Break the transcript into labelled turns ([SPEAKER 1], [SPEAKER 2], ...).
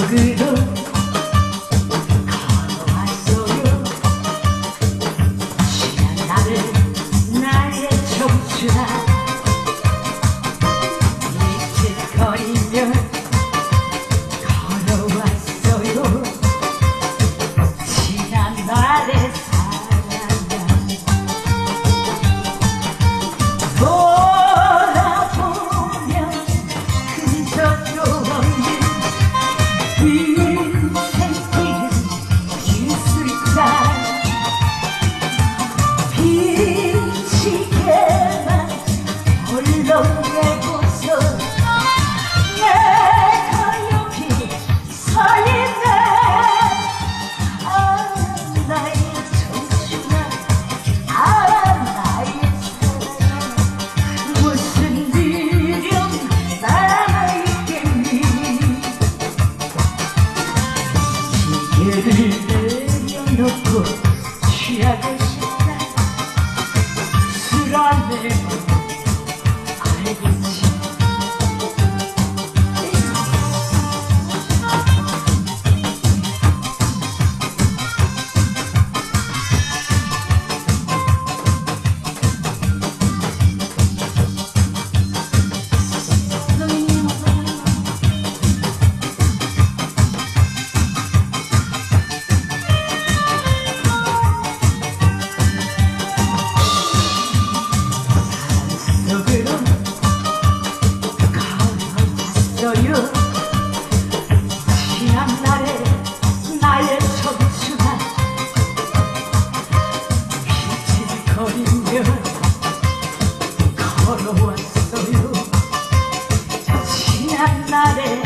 [SPEAKER 1] 속으로 걸어와 속으로 시간 나를 나의 청춘. る営業の子 걸으며 걸어왔어요. 지난날에